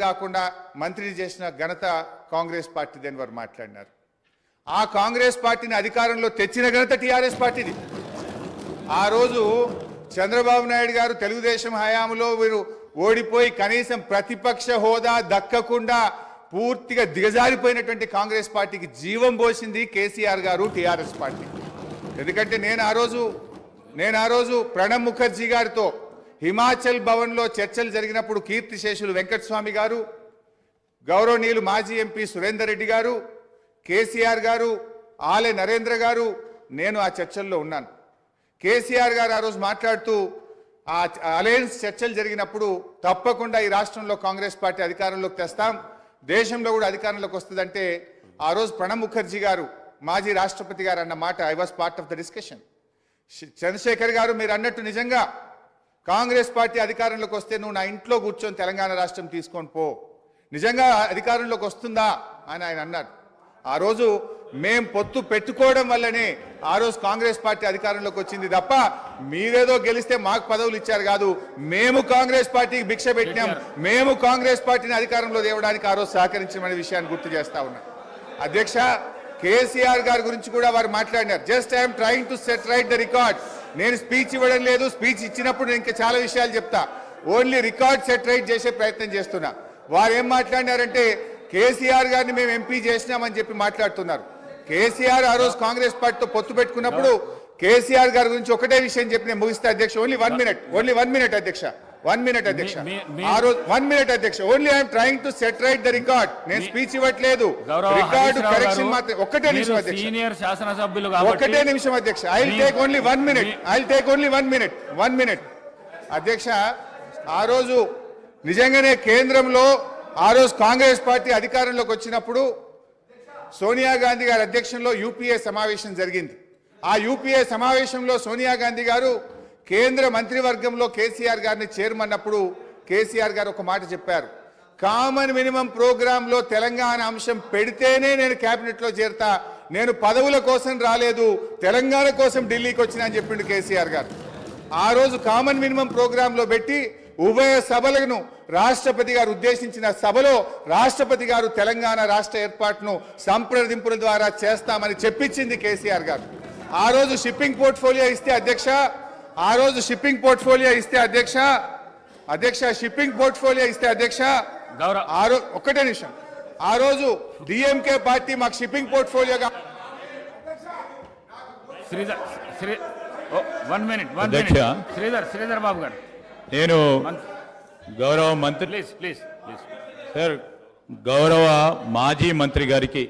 కాకుండా మంత్రిని చేసిన ఘనత కాంగ్రెస్ పార్టీది అని వారు మాట్లాడినారు. ఆ కాంగ్రెస్ పార్టీని అధికారంలో తెచ్చిన ఘనత టీఆర్ఎస్ పార్టీది. ఆ రోజు చంద్రబాబు నాయుడు గారు తెలుగుదేశం హయాంలో వీరు ఓడిపోయి కనీసం ప్రతిపక్ష హోదా దక్కకుండా పూర్తిగా దిగజారిపోయినటువంటి కాంగ్రెస్ పార్టీకి జీవం పోసింది కేసీఆర్ గారు టీఆర్ఎస్ పార్టీ. ఎందుకంటే నేను ఆ రోజు నేను ఆ రోజు ప్రణబ్ ముఖర్జీ గారితో హిమాచల్ భవన్లో చర్చలు జరిగినప్పుడు కీర్తిశేషులు వెంకటస్వామి గారు గౌరవనీయులు మాజీ ఎంపీ సురేందర్ రెడ్డి గారు కేసీఆర్ గారు ఆలె నరేంద్ర గారు నేను ఆ చర్చల్లో ఉన్నాను. కేసీఆర్ గారు ఆ రోజు మాట్లాడుతూ ఆ అలయన్స్ చర్చలు జరిగినప్పుడు తప్పకుండా ఈ రాష్ట్రంలో కాంగ్రెస్ పార్టీ అధికారంలోకి తెస్తాం దేశంలో కూడా అధికారంలోకి వస్తుందంటే ఆ రోజు ప్రణబ్ ముఖర్జీ గారు మాజీ రాష్ట్రపతి గారు అన్న మాట I was part of the discussion Chandrasekhar garu మీరు అన్నట్టు నిజంగా కాంగ్రెస్ పార్టీ అధికారంలోకి వస్తే నువ్వు నా ఇంట్లో కూర్చొని తెలంగాణ రాష్ట్రం తీసుకొని పో. నిజంగా అధికారంలోకి వస్తుందా అని ఆయన అన్నారు ఆ రోజు మేం పొత్తు పెట్టుకోవడం వల్లనే ఆ రోజు కాంగ్రెస్ పార్టీ అధికారంలోకి వచ్చింది తప్ప మీరేదో గెలిస్తే మాకు పదవులు ఇచ్చారు కాదు. మేము కాంగ్రెస్ పార్టీకి భిక్ష పెట్టినాం. మేము కాంగ్రెస్ పార్టీని అధికారంలో తేవడానికి ఆ రోజు సహకరించమనే విషయాన్ని గుర్తు చేస్తా ఉన్నా. అధ్యక్ష కేసీఆర్ గారి గురించి కూడా వారు మాట్లాడినారు. Just I'm trying to set right the record నేను స్పీచ్ ఇవ్వడం లేదు స్పీచ్ ఇచ్చినప్పుడు నేను ఇంకా చాలా విషయాలు చెప్తా. ఓన్లీ రికార్డ్ సెట్ రైట్ చేసే ప్రయత్నం చేస్తున్నా. వారు ఏం మాట్లాడినారంటే కేసీఆర్ గారిని మేము ఎంపీ చేసినామని చెప్పి మాట్లాడుతున్నారు. కేసీఆర్ ఆ రోజు కాంగ్రెస్ పార్టీతో పొత్తు పెట్టుకున్నప్పుడు కేసీఆర్ గారి గురించి ఒకటే విషయం చెప్పి నేను ముగిస్తే అధ్యక్ష. Only one minute only one minute అధ్యక్ష. వన్ మినిట్ అధ్యక్ష. ఆ రోజు వన్ మినిట్ అధ్యక్ష. Only I'm trying to set right the record నేను స్పీచ్ ఇవ్వట్లేదు. రికార్డు కరెక్షన్ మాత్రం ఒక్కటే నిమిషం అధ్యక్ష. సీనియర్ శాసనసభ్యులు ఒక్కటే నిమిషం అధ్యక్ష. I take only one minute I take only one minute one minute అధ్యక్ష ఆ రోజు నిజంగానే కేంద్రంలో ఆ రోజు కాంగ్రెస్ పార్టీ అధికారంలోకి వచ్చినప్పుడు సోనియా గాంధీ గారి అధ్యక్షంలో యూపీఏ సమావేశం జరిగింది. ఆ యూపీఏ సమావేశంలో సోనియా గాంధీ గారు కేంద్ర మంత్రివర్గంలో కేసీఆర్ గారిని చేరమన్నప్పుడు కేసీఆర్ గారు ఒక మాట చెప్పారు. కామన్ మినిమం ప్రోగ్రాంలో తెలంగాణ అంశం పెడితేనే నేను కేబినెట్లో చేరతా. నేను పదవుల కోసం రాలేదు. తెలంగాణ కోసం ఢిల్లీకి వచ్చిన అని చెప్పిండు కేసీఆర్ గారు. ఆ రోజు కామన్ మినిమం ప్రోగ్రాంలో పెట్టి ఉభయ సభలను రాష్ట్రపతి గారు ఉద్దేశించిన సభలో రాష్ట్రపతి గారు తెలంగాణ రాష్ట్ర ఏర్పాటును సంప్రదింపుల ద్వారా చేస్తామని చెప్పించింది కేసీఆర్ గారు. ఆ రోజు షిప్పింగ్ పోర్ట్ఫోలియో ఇస్తే అధ్యక్ష ఆ రోజు షిప్పింగ్ పోర్ట్ఫోలియో ఇస్తే అధ్యక్ష అధ్యక్ష షిప్పింగ్ పోర్ట్ఫోలియో ఇస్తే అధ్యక్ష గౌరవ ఆ రోజు ఒక్కటే నిమిషం. ఆ రోజు డిఎంకే పార్టీ మాకు shipping పోర్ట్ఫోలియోగా Sridhar Shri one minute one. Minute Sridhar Sridhar Babu garu. నేను గౌరవ మంత్రి ప్లీజ్ ప్లీజ్ ప్లీజ్ సార్ గౌరవ మాజీ మంత్రి గారికి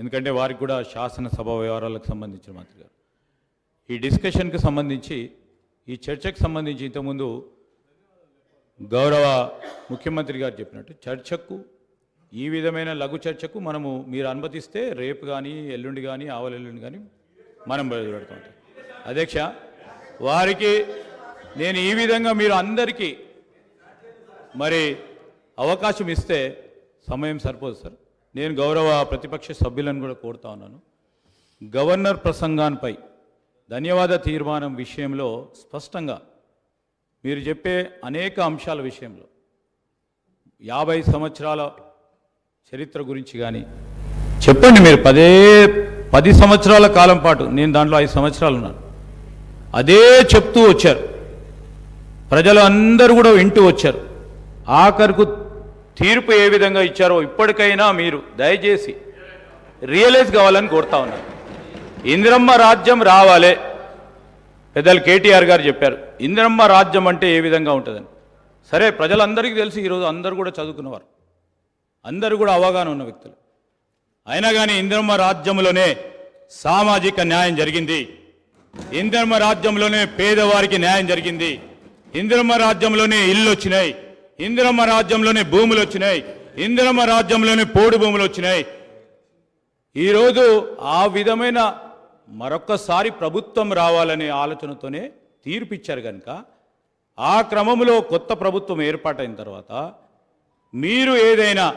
ఎందుకంటే వారికి కూడా శాసనసభ వ్యవహారాలకు సంబంధించిన మంత్రి గారు. ఈ డిస్కషన్కి సంబంధించి ఈ చర్చకు సంబంధించి ఇంతకుముందు గౌరవ ముఖ్యమంత్రి గారు చెప్పినట్టు చర్చకు ఈ విధమైన లఘు చర్చకు మనము మీరు అనుమతిస్తే రేపు కానీ ఎల్లుండి కానీ ఆవలెల్లుండి కానీ మనం బయలుపెడతాం అధ్యక్ష వారికి నేను ఈ విధంగా మీరు అందరికీ మరి అవకాశం ఇస్తే సమయం సరిపోదు సార్. నేను గౌరవ ప్రతిపక్ష సభ్యులను కూడా కోరుతా ఉన్నాను. గవర్నర్ ప్రసంగాన్పై ధన్యవాద తీర్మానం విషయంలో స్పష్టంగా మీరు చెప్పే అనేక అంశాల విషయంలో యాభై సంవత్సరాల చరిత్ర గురించి కానీ చెప్పండి మీరు. పదే పది సంవత్సరాల కాలం పాటు నేను దాంట్లో ఐదు సంవత్సరాలు ఉన్నాను. అదే చెప్తూ వచ్చారు. ప్రజలు అందరూ కూడా వింటూ వచ్చారు. ఆఖరుకు తీర్పు ఏ విధంగా ఇచ్చారో ఇప్పటికైనా మీరు దయచేసి రియలైజ్ కావాలని కోరుతా ఉన్నారు ఇందిరమ్మ రాజ్యం రావాలే. పెద్దలు కేటీఆర్ గారు చెప్పారు ఇందిరమ్మ రాజ్యం అంటే ఏ విధంగా ఉంటుందని. సరే ప్రజలందరికీ తెలిసి ఈరోజు అందరూ కూడా చదువుకున్నవారు. అందరూ కూడా అవగాహన ఉన్న వ్యక్తులు. అయినా కానీ ఇందిరమ్మ రాజ్యంలోనే సామాజిక న్యాయం జరిగింది. ఇందిరమ్మ రాజ్యంలోనే పేదవారికి న్యాయం జరిగింది. ఇందిరమ్మ రాజ్యంలోనే ఇల్లు వచ్చినాయి. ఇందిరమ్మ రాజ్యంలోనే భూములు వచ్చినాయి. ఇందిరమ్మ రాజ్యంలోనే పోడు భూములు వచ్చినాయి. ఈరోజు ఆ విధమైన మరొక్కసారి ప్రభుత్వం రావాలనే ఆలోచనతోనే తీర్పిచ్చారు కనుక ఆ క్రమంలో కొత్త ప్రభుత్వం ఏర్పాటైన తర్వాత మీరు ఏదైనా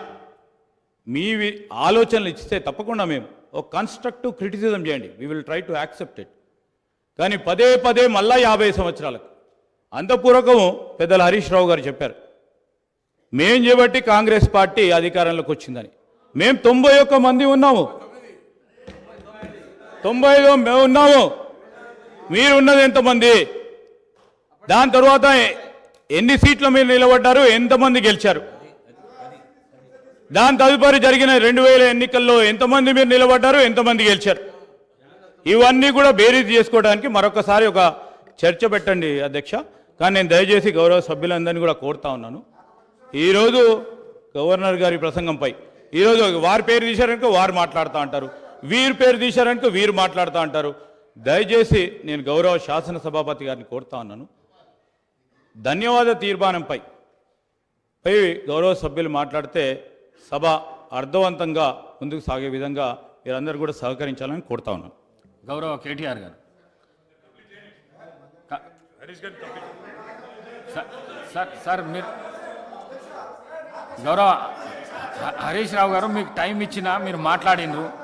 మీ ఆలోచనలు ఇస్తే తప్పకుండా మేము ఒక కన్స్ట్రక్టివ్ క్రిటిసిజం చేయండి. We will try to accept it కానీ పదే పదే మళ్ళా యాభై సంవత్సరాలకు అంతపూర్వకము పెద్దలు హరీష్ రావు గారు చెప్పారు మేం చేపట్టి కాంగ్రెస్ పార్టీ అధికారంలోకి వచ్చిందని. మేము తొంభై ఒక్క మంది ఉన్నాము. తొంభైలో మేము ఉన్నాము. మీరు ఉన్నది ఎంతమంది? దాని తర్వాత ఎన్ని సీట్లు మీరు నిలబడ్డారు? ఎంతమంది గెలిచారు? దాని తదుపరి జరిగిన రెండు వేల ఎన్నికల్లో ఎంతమంది మీరు నిలబడ్డారు? ఎంతమంది గెలిచారు? ఇవన్నీ కూడా బేరీజ్ చేసుకోవడానికి మరొకసారి ఒక చర్చ పెట్టండి అధ్యక్ష. కానీ నేను దయచేసి గౌరవ సభ్యులందరినీ కూడా కోరుతా ఉన్నాను. ఈరోజు గవర్నర్ గారి ప్రసంగంపై. ఈరోజు వారి పేరు తీశారనుకో వారు మాట్లాడుతూ అంటారు వీరు పేరు తీశారనుకో వీరు మాట్లాడుతూ అంటారు. దయచేసి నేను గౌరవ శాసన సభాపతి గారిని కోరుతా ఉన్నాను. ధన్యవాద తీర్మానంపై పై గౌరవ సభ్యులు మాట్లాడితే సభ అర్థవంతంగా ముందుకు సాగే విధంగా మీరందరూ కూడా సహకరించాలని కోరుతా ఉన్నాను. గౌరవ కేటీఆర్ గారు. సార్- సార్ మీరు గౌరవ హరీష్ రావు గారు మీకు టైం ఇచ్చినా మీరు మాట్లాడిండ్రు.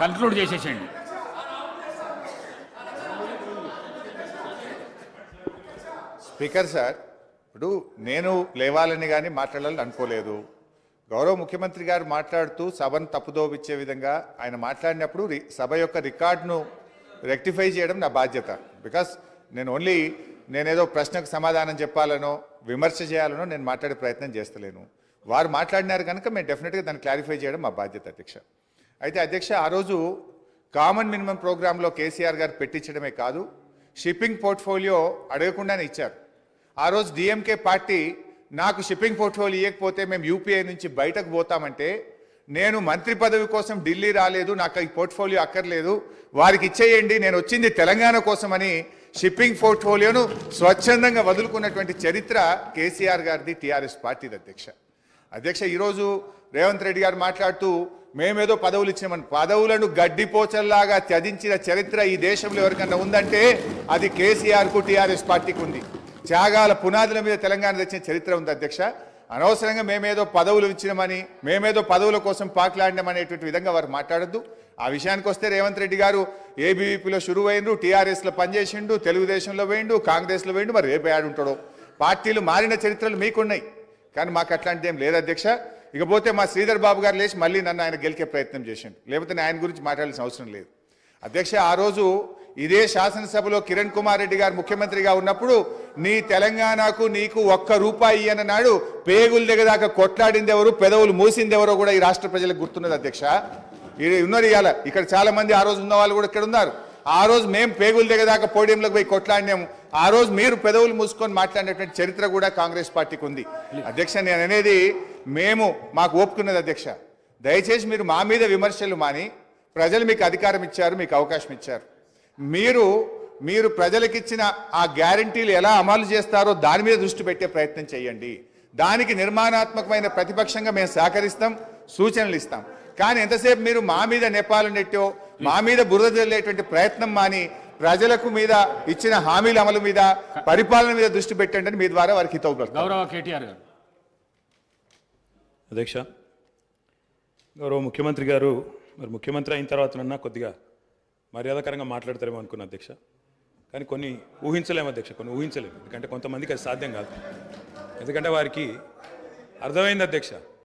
కన్క్లూడ్ చేసేసేయండి. స్పీకర్ సార్ ఇప్పుడు నేను లేవాలని కానీ మాట్లాడాలని అనుకోలేదు. గౌరవ ముఖ్యమంత్రి గారు మాట్లాడుతూ సభను తప్పుదోవిచ్చే విధంగా ఆయన మాట్లాడినప్పుడు రి- సభ యొక్క రికార్డును రెక్టిఫై చేయడం నా బాధ్యత. బికాస్ నేను ఓన్లీ నేనేదో ప్రశ్నకు సమాధానం చెప్పాలనో విమర్శ చేయాలనో నేను మాట్లాడే ప్రయత్నం చేస్తలేను. వారు మాట్లాడినారు కనుక మేము డెఫినెట్గా దాన్ని క్లారిఫై చేయడం మా బాధ్యత అధ్యక్ష. అయితే అధ్యక్ష ఆ రోజు కామన్ మినిమం ప్రోగ్రాంలో కేసీఆర్ గారు పెట్టించడమే కాదు షిప్పింగ్ పోర్ట్ఫోలియో అడగకుండానే ఇచ్చారు. ఆ రోజు డిఎంకే పార్టీ నాకు షిప్పింగ్ పోర్ట్ఫోలియో ఇవ్వకపోతే మేము యూపీఐ నుంచి బయటకు పోతామంటే నేను మంత్రి పదవి కోసం ఢిల్లీ రాలేదు నాకు ఈ పోర్ట్ఫోలియో అక్కర్లేదు వారికి ఇచ్చేయండి నేను వచ్చింది తెలంగాణ కోసమని షిప్పింగ్ పోర్ట్ఫోలియోను స్వచ్ఛందంగా వదులుకున్నటువంటి చరిత్ర కేసీఆర్ గారిది టీఆర్ఎస్ పార్టీది అధ్యక్ష. అధ్యక్ష ఈరోజు రేవంత్ రెడ్డి గారు మాట్లాడుతూ మేమేదో పదవులు ఇచ్చినామని. పదవులను గడ్డిపోచల్లాగా త్యజించిన చరిత్ర ఈ దేశంలో ఎవరికన్నా ఉందంటే అది కేసీఆర్కు టీఆర్ఎస్ పార్టీకి ఉంది. త్యాగాల పునాదుల మీద తెలంగాణ తెచ్చిన చరిత్ర ఉంది అధ్యక్ష. అనవసరంగా మేమేదో పదవులు ఇచ్చినామని మేమేదో పదవుల కోసం పాకులాడినామనేటువంటి విధంగా వారు మాట్లాడద్దు. ఆ విషయానికి వస్తే రేవంత్ రెడ్డి గారు ఏబీవీపీలో షురువు టీఆర్ఎస్లో పనిచేసిండు తెలుగుదేశంలో వేయండు కాంగ్రెస్లో వేయండు మరి రేపు ఆడుంటాడు. ఉంటాడో పార్టీలు మారిన చరిత్రలు మీకున్నాయి. కానీ మాకు అట్లాంటిది ఏం లేదు అధ్యక్ష. ఇకపోతే మా శ్రీధర్ బాబు గారు లేచి మళ్ళీ నన్ను ఆయన గెలికే ప్రయత్నం చేసిండు. లేకపోతే ఆయన గురించి మాట్లాడాల్సిన అవసరం లేదు. అధ్యక్ష ఆ రోజు ఇదే శాసనసభలో కిరణ్ కుమార్ రెడ్డి గారు ముఖ్యమంత్రిగా ఉన్నప్పుడు నీ తెలంగాణకు నీకు ఒక్క రూపాయి అన్ననాడు పేగులు దాకా కొట్లాడింది ఎవరు పెదవులు మూసింది ఎవరో కూడా ఈ రాష్ట్ర ప్రజలకు గుర్తున్నది అధ్యక్ష. ఇది ఉన్నారు ఇవాళ ఇక్కడ చాలా మంది ఆ రోజు ఉన్న వాళ్ళు కూడా ఇక్కడ ఉన్నారు ఆ రోజు మేము పేగులు దాకా పోడియంలోకి పోయి కొట్లాడినాము. ఆ రోజు మీరు పెదవులు మూసుకొని మాట్లాడినటువంటి చరిత్ర కూడా కాంగ్రెస్ పార్టీకి ఉంది అధ్యక్ష నేను అనేది మేము మాకు ఒప్పుకున్నది అధ్యక్ష. దయచేసి మీరు మా మీద విమర్శలు మాని ప్రజలు మీకు అధికారం ఇచ్చారు మీకు అవకాశం ఇచ్చారు. మీరు మీరు ప్రజలకిచ్చిన ఆ గ్యారంటీలు ఎలా అమలు చేస్తారో దాని మీద దృష్టి పెట్టే ప్రయత్నం చేయండి. దానికి నిర్మాణాత్మకమైన ప్రతిపక్షంగా మేము సహకరిస్తాం సూచనలు ఇస్తాం. కానీ ఎంతసేపు మీరు మా మీద నెపాలు నెట్టో మా మీద బురద జల్లేటువంటి ప్రయత్నం మాని ప్రజలకు మీద ఇచ్చిన హామీల అమలు మీద పరిపాలన మీద దృష్టి పెట్టండి అని మీ ద్వారా వారికి హితవు. గౌరవ కేటీఆర్ గారు. అధ్యక్ష గౌరవ ముఖ్యమంత్రి గారు మరి ముఖ్యమంత్రి అయిన తర్వాతనన్నా కొద్దిగా మర్యాదకరంగా మాట్లాడతారేమో అనుకున్నా అధ్యక్ష. కానీ కొన్ని ఊహించలేము అధ్యక్ష కొన్ని ఊహించలేము. ఎందుకంటే కొంతమందికి అది సాధ్యం కాదు. ఎందుకంటే వారికి అర్థమైంది అధ్యక్ష